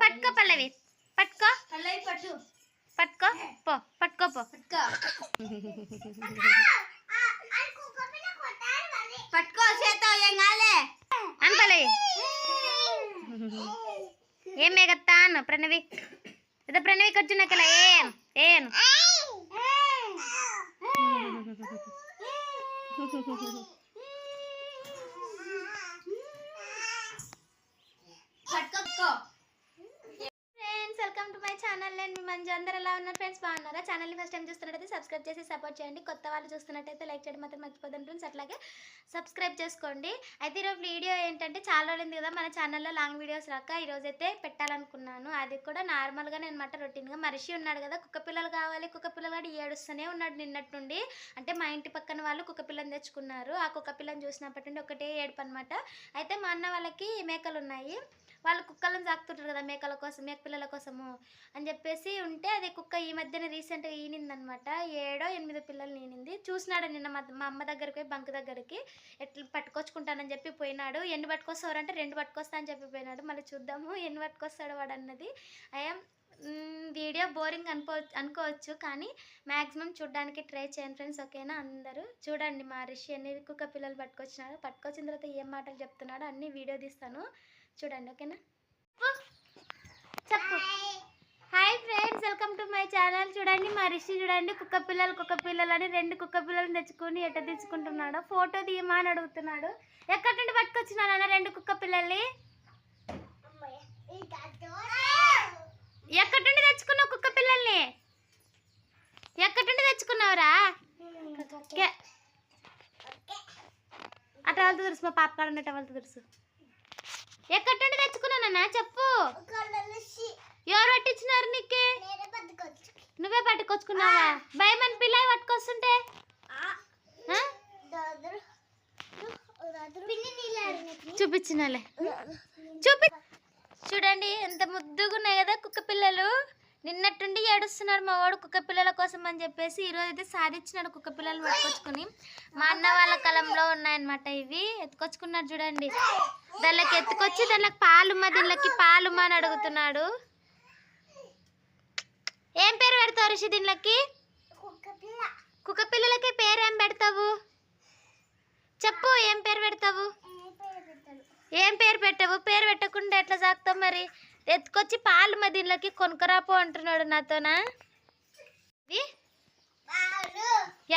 పట్టుకో పల్లవి. పట్టుకో. పల్లవి పట్టు. పట్టుకో. పో. పట్టుకో పో. పట్టుకో. పట్టుకో చేతో ఏం కాలే అని పల్లవి? ఏం. మేగత్తా అన్న ప్రణవి? ఇదో ప్రణవి ఖర్చునక్కల ఏం? ఏం? పట్టుకో friends welcome to my channel నేను మీ మంచి అందరు ఎలా ఉన్నారు ఫ్రెండ్స్ బాగున్నారా? ఛానల్ని ఫస్ట్ టైం చూస్తున్నట్టయితే సబ్స్క్రైబ్ చేసి సపోర్ట్ చేయండి. కొత్త వాళ్ళు చూస్తున్నట్టయితే లైక్ చేయడం మాత్రం మర్చిపోదండి ఫ్రెండ్స్ అట్లాగే సబ్స్క్రైబ్ చేసుకోండి. అయితే ఈరోజు వీడియో ఏంటంటే చాలా రోజులైంది కదా మన ఛానల్లో లాంగ్ వీడియోస్ రాక ఈరోజు అయితే పెట్టాలనుకున్నాను. అది కూడా నార్మల్గా నేను మాట రొటీన్గా మనిషి ఉన్నాడు కదా కుక్క పిల్లలు కావాలి కుక్క పిల్లలు కూడా ఏడుస్తూనే ఉన్నాడు నిన్నటి నుండి. అంటే మా ఇంటి పక్కన వాళ్ళు కుక్క పిల్లని తెచ్చుకున్నారు. ఆ కుక్క పిల్లని చూసినప్పటి నుండి ఒకటే ఏడుపు అనమాట అయితే మా అన్న వాళ్ళకి మేకలు ఉన్నాయి. వాళ్ళు కుక్కలను సాకుతుంటారు కదా మేకల కోసం మేక పిల్లల కోసము అని చెప్పేసి ఉంటే అది కుక్క ఈ మధ్యన రీసెంట్గా ఈనిందనమాట. ఏడో ఎనిమిదో పిల్లలు ఈనింది. చూసినాడు నిన్న మా మా అమ్మ దగ్గరికి పోయి బంక్ దగ్గరికి. ఎట్లా పట్టుకొచ్చుకుంటానని చెప్పి పోయినాడు. ఎన్ని పట్టుకొస్తారంటే రెండు పట్టుకొస్తా అని చెప్పి పోయినాడు. మళ్ళీ చూద్దాము ఎన్ని పట్టుకొస్తాడు వాడు అన్నది. అయ్యా వీడియో బోరింగ్ అనుకో అనుకోవచ్చు కానీ మ్యాక్సిమం చూడడానికి ట్రై చేయండి ఫ్రెండ్స్ ఓకేనా? అందరూ చూడండి మా రిషి ఎన్ని కుక్క పిల్లలు పట్టుకొచ్చినాడు. పట్టుకొచ్చిన తర్వాత ఏం మాటలు చెప్తున్నాడో అన్ని వీడియో తీస్తాను. చూడండి ఓకేనా? చెప్పు. Hi friends welcome to my channel. చూడండి మా రిషి చూడండి కుక్క పిల్లలు కుక్క పిల్లలు అని రెండు కుక్క పిల్లలు తెచ్చుకొని ఎట్ట తెచ్చుకుంటున్నాడు. ఫోటో తీయమా అని అడుగుతున్నాడు. ఎక్కడి నుండి పట్టుకొచ్చినాడు రెండు కుక్క పిల్లల్ని? ఎక్కడి నుండి తెచ్చుకున్నావు కుక్క పిల్లల్ని? ఎక్కడి నుండి తెచ్చుకున్నావురా? కే- అట్ట వాళ్ళతో తెలుసు? మా పాప కాడ వాళ్ళతో తెలుసు? ఎక్కడి నుండి తెచ్చుకున్నానన్నా చెప్పు. ఎవరు పట్టించినారు నీకే? నువ్వే పట్టుకొచ్చుకున్నావా? భయం అని పిల్ల పట్టుకొస్తుంటే? ఆ? చూపించినాలే. చూపి. చూడండి ఎంత ముద్దుగా ఉన్నాయి కదా కుక్క పిల్లలు. నిన్నట్టుండి ఏడుస్తున్నాడు మా వాడు కుక్క పిల్లల కోసం అని చెప్పేసి ఈరోజు అయితే సాధించినాడు కుక్క పిల్లలు పట్టుకొచ్చుకుని. మా అన్న వాళ్ళ కాలంలో ఉన్నాయన్నమాట ఇవి. ఎత్తుకొచ్చుకున్నాడు చూడండి. దానికి ఎత్తుకొచ్చి దానికి పాలుమా దీనికి పాలుమా అని అడుగుతున్నాడు. ఏం పేరు పెడతావు ఋషి దీనికి కుక్క పిల్లలకి పేరు ఏం పెడతావు? చెప్పు ఏం పేరు పెడతావు? ఏం పేరు పెట్టవు? పేరు పెట్టకుండా ఎట్లా సాగుతావు మరి? ఎత్తుకొచ్చి పాలు మదీన్లకి కొనుక్కరాపో అంటున్నాడు నాతోనా? ఇది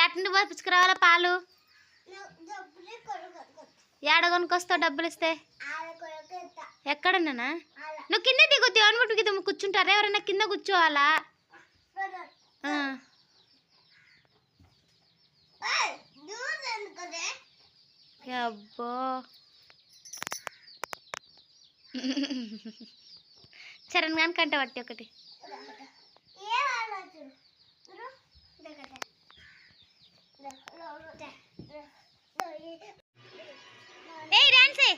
ఎట్ నుండి పంపించుకురావాలా పాలు? ఏడ కొనుక్కొస్తావు డబ్బులు ఇస్తే? ఎక్కడున్నానా? నువ్వు కింద దిగుద్ది అనుకుంటు కింద కూర్చుంటారా ఎవరైనా కింద కూర్చోవాలా. అబ్బో. చరణ్ గాని కంట పట్టి ఒకటి. ఏయ్ డాన్సే.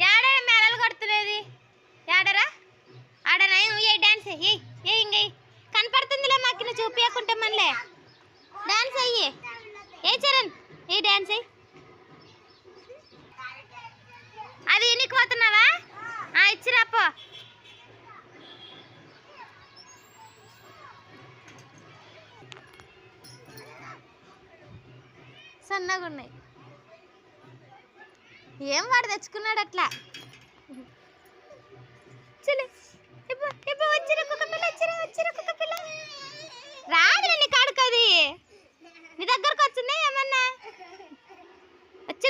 యాడ మెడలు కొడుతున్నది యాడరా ఆడనా ఏ డాన్స్. ఏ ఏ ఇంక చూపించకుంటే మనలే డాన్స్ అయ్యి. ఏ చరణ్? ఏ డాన్స్ అయ్యి? అది నీకు పోతున్నావా ఆ, ఇచ్చిరాపో సన్నగా ఉన్నాయి. ఏం వాడు తెచ్చుకున్నాడు అట్లా? చలో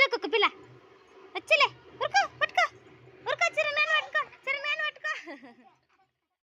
నీ దగ్గరకు వచ్చిందా ఏమన్నా వచ్చిన కుక్క పిల్ల వచ్చిలే